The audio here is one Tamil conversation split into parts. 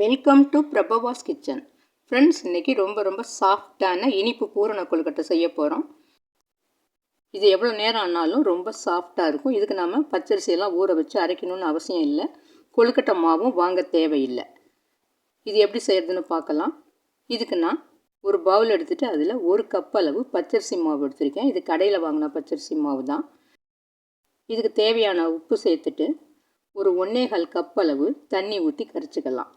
Welcome to Prabhava's kitchen friends இன்றைக்கி ரொம்ப ரொம்ப சாஃப்டான இனிப்பு பூரண கொழுக்கட்டை செய்ய போகிறோம் இது எவ்வளோ நேரம் ஆனாலும் ரொம்ப சாஃப்டாக இருக்கும். இதுக்கு நாம் பச்சரிசியெல்லாம் ஊற வச்சு அரைக்கணும்னு அவசியம் இல்லை. கொழுக்கட்டை மாவும் வாங்க தேவையில்லை. இது எப்படி செய்கிறதுன்னு பார்க்கலாம். இதுக்கு நான் ஒரு பவுல் எடுத்துகிட்டு அதில் ஒரு கப் அளவு பச்சரிசி மாவு எடுத்திருக்கேன். இது கடையில் வாங்கின பச்சரிசி மாவு தான். இதுக்கு தேவையான உப்பு சேர்த்துட்டு ஒரு ஒன்னேகால் கப் அளவு தண்ணி ஊற்றி கரைச்சிக்கலாம்.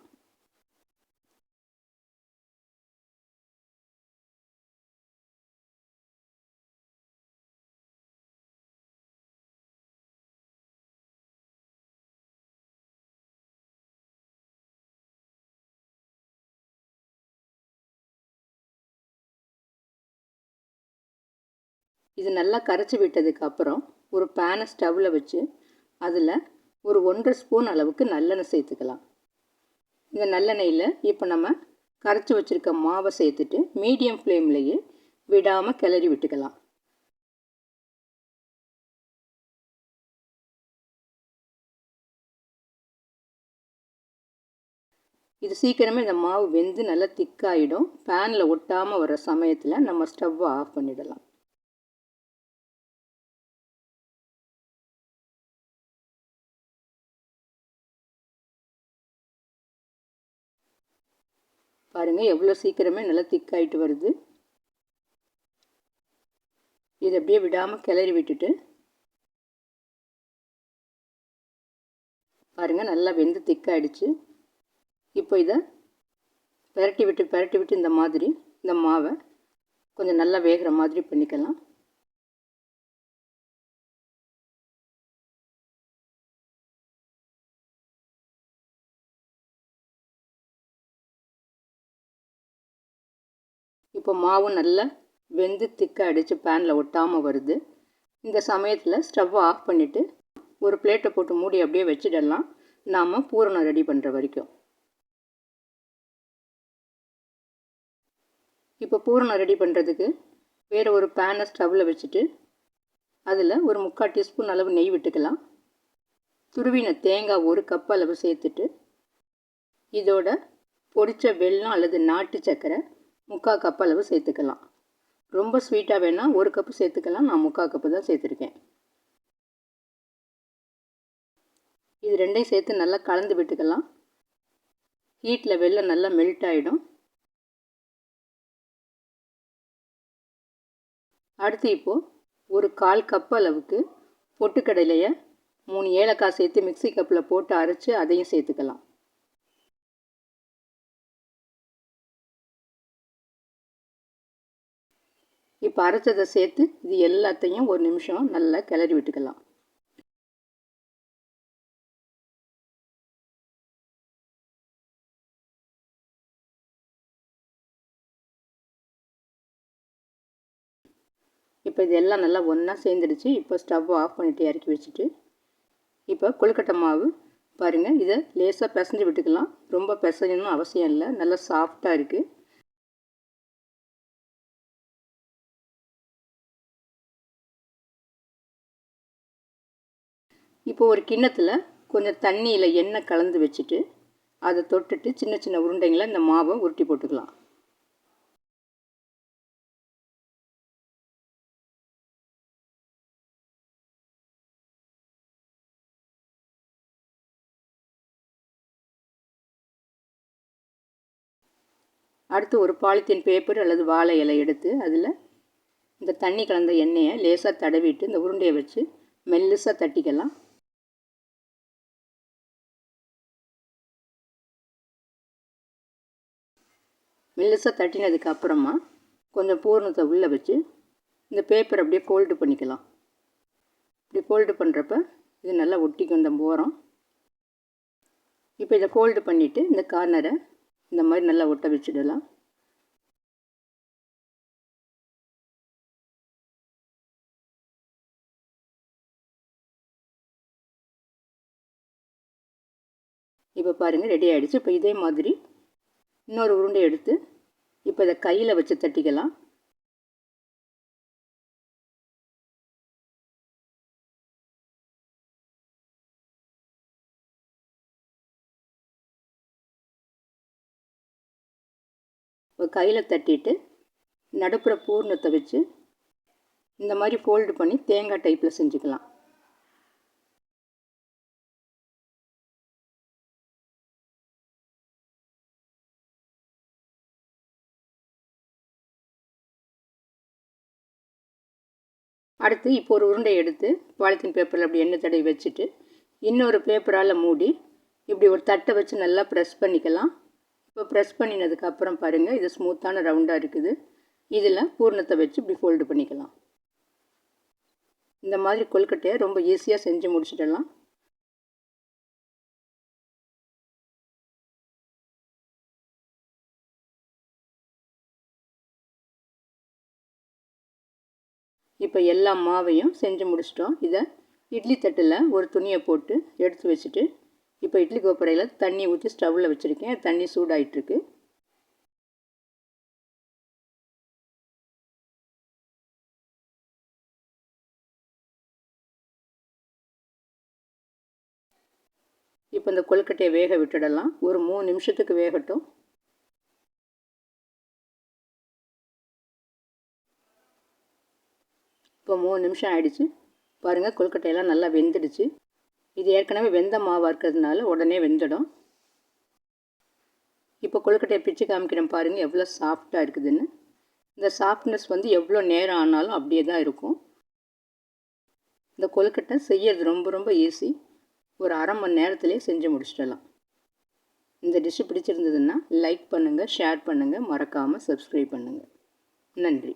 இது நல்லா கரைச்சி விட்டதுக்கு அப்புறம் ஒரு பேனை ஸ்டவ்வில் வச்சு அதில் ஒரு ஒன்றரை ஸ்பூன் அளவுக்கு நல்லெண்ணெய் சேர்த்துக்கலாம். இந்த நல்லெண்ணெயில் இப்போ நம்ம கரைச்சி வச்சுருக்க மாவை சேர்த்துட்டு மீடியம் ஃப்ளேம்லேயே விடாமல் கிளறி விட்டுக்கலாம். இது சீக்கிரமே இந்த மாவு வெந்து நல்லா திக்காயிடும் பேனில் ஒட்டாமல் வர சமயத்தில் நம்ம ஸ்டவ்வை ஆஃப் பண்ணிடலாம். பாருங்கள் எவ்வளோ சீக்கிரமே நல்லா திக்காயிட்டு வருது. இதை அப்படியே விடாமல் கிளறி விட்டுட்டு பாருங்கள் நல்லா வெந்து திக்காயிடுச்சு இப்போ இதை பெரட்டி விட்டு பெரட்டி விட்டு இந்த மாதிரி இந்த மாவை கொஞ்சம் நல்லா வேகிற மாதிரி பண்ணிக்கலாம். இப்போ மாவும் நல்லா வெந்து திக்காக அடித்து பேனில் ஒட்டாமல் வருது. இந்த சமயத்தில் ஸ்டவ்வை ஆஃப் பண்ணிவிட்டு ஒரு பிளேட்டை போட்டு மூடி அப்படியே வச்சிடலாம். நாம் பூரணம் ரெடி பண்ணுற வரைக்கும். இப்போ பூரணம் ரெடி பண்ணுறதுக்கு வேறு ஒரு பேனை ஸ்டவ்வில் வச்சுட்டு அதில் ஒரு முக்கால் டீஸ்பூன் அளவு நெய் விட்டுக்கலாம். துருவின தேங்காய் ஒரு கப் அளவு சேர்த்துட்டு இதோட பொடித்த வெல்லம் அல்லது நாட்டு சர்க்கரை முக்கால் கப் அளவு சேர்த்துக்கலாம். ரொம்ப ஸ்வீட்டாக வேணால் ஒரு கப்பு சேர்த்துக்கலாம். நான் முக்கால் கப்பு தான் சேர்த்துருக்கேன். இது ரெண்டையும் சேர்த்து நல்லா கலந்து விட்டுக்கலாம். ஹீட்டில் வெள்ளம் நல்லா மெல்ட் ஆகிடும் அடுத்து இப்போது ஒரு கால் கப் அளவுக்கு பொட்டுக்கடலையை மூணு ஏலக்காய் சேர்த்து மிக்சி கப்பில் போட்டு அரைச்சி அதையும் சேர்த்துக்கலாம். இப்போ அரைச்சதை சேர்த்து இது எல்லாத்தையும் ஒரு நிமிஷம் நல்லா கிளறி விட்டுக்கலாம். இப்போ இது எல்லாம் நல்லா ஒன்றா சேர்ந்துடுச்சு. இப்போ ஸ்டவ் ஆஃப் பண்ணிவிட்டு இறக்கி வச்சுட்டு இப்போ கொழுக்கட்டை மாவு பாருங்கள் இதை லேசாக பிசைஞ்சு விட்டுக்கலாம். ரொம்ப பிசையணும் அவசியம் இல்லை. நல்லா சாஃப்டாக இருக்குது இப்போ ஒரு கிண்ணத்தில் கொஞ்சம் தண்ணியில் எண்ணெய் கலந்து வச்சுட்டு அதை தொட்டுட்டு சின்ன சின்ன உருண்டைங்களை இந்த மாவை உருட்டி போட்டுக்கலாம். அடுத்து ஒரு பாலித்தீன் பேப்பர் அல்லது வாழை இலை எடுத்து அதில் இந்த தண்ணி கலந்த எண்ணெயை லேசாக தடவிட்டு இந்த உருண்டையை வச்சு மெல்லுசாக தட்டிக்கலாம். மெல்லுசாக தட்டினதுக்கு அப்புறமா கொஞ்சம் பூர்ணத்தை உள்ளே வச்சு இந்த பேப்பர் அப்படியே ஃபோல்டு பண்ணிக்கலாம். இப்படி ஃபோல்டு பண்ணுறப்ப இது நல்லா ஒட்டிக்கும் இந்த போகிறோம் இப்போ இதை ஃபோல்டு பண்ணிவிட்டு இந்த கார்னரை இந்த மாதிரி நல்லா ஒட்ட வச்சுடலாம். இப்போ பாருங்கள் ரெடி ஆகிடுச்சு இப்போ இதே மாதிரி இன்னொரு உருண்டை எடுத்து இப்போ இதை கையில் வச்சு தட்டிக்கலாம். கையில் தட்டிட்டு நடுப்புற பூர்ணத்தை வச்சு இந்த மாதிரி ஃபோல்டு பண்ணி தேங்காய் டைப்பில் செஞ்சுக்கலாம். அடுத்து இப்போ ஒரு உருண்டை எடுத்து பாலித்தீன் பேப்பரில் அப்படி எண்ணெய் தடவி வச்சுட்டு இன்னொரு பேப்பரால் மூடி இப்படி ஒரு தட்டை வச்சு நல்லா ப்ரெஸ் பண்ணிக்கலாம். இப்போ ப்ரெஸ் பண்ணினதுக்கப்புறம் பாருங்கள் இது ஸ்மூத்தான ரவுண்டாக இருக்குது. இதில் பூர்ணத்தை வச்சு இப்படி ஃபோல்டு பண்ணிக்கலாம். இந்த மாதிரி கொல்கட்டையை ரொம்ப ஈஸியாக செஞ்சு முடிச்சிடலாம். இப்போ எல்லா மாவையும் செஞ்சு முடிச்சிட்டோம். இதை இட்லி தட்டில் ஒரு துணியை போட்டு எடுத்து வச்சுட்டு இப்போ இட்லி கோப்பரையில் தண்ணி ஊற்றி ஸ்டவ்வில் வச்சுருக்கேன். தண்ணி சூடாயிட்ருக்கு இப்போ இந்த கொழுக்கட்டையை வேக விட்டுடலாம். ஒரு மூணு நிமிஷத்துக்கு வேகட்டும். இப்போ மூணு நிமிஷம் ஆயிடுச்சு. பாருங்கள் கொழுக்கட்டையெல்லாம் நல்லா வெந்துடுச்சு. இது ஏற்கனவே வெந்த மாவாக இருக்கிறதுனால உடனே வெந்துடும். இப்போ கொழுக்கட்டையை பிச்சு காமிக்கிறேன் பாருங்கள் எவ்வளோ சாஃப்டாக இருக்குதுன்னு. இந்த சாஃப்ட்னஸ் வந்து எவ்வளோ நேரம் ஆனாலும் அப்படியே தான் இருக்கும். இந்த கொழுக்கட்டை செய்யறது ரொம்ப ரொம்ப ஈஸி ஒரு அரை மணி நேரத்துலேயே செஞ்சு முடிச்சிடலாம். இந்த டிஷ்ஷு பிடிச்சிருந்ததுன்னா லைக் பண்ணுங்கள் ஷேர் பண்ணுங்கள் மறக்காமல் சப்ஸ்கிரைப் பண்ணுங்கள் நன்றி.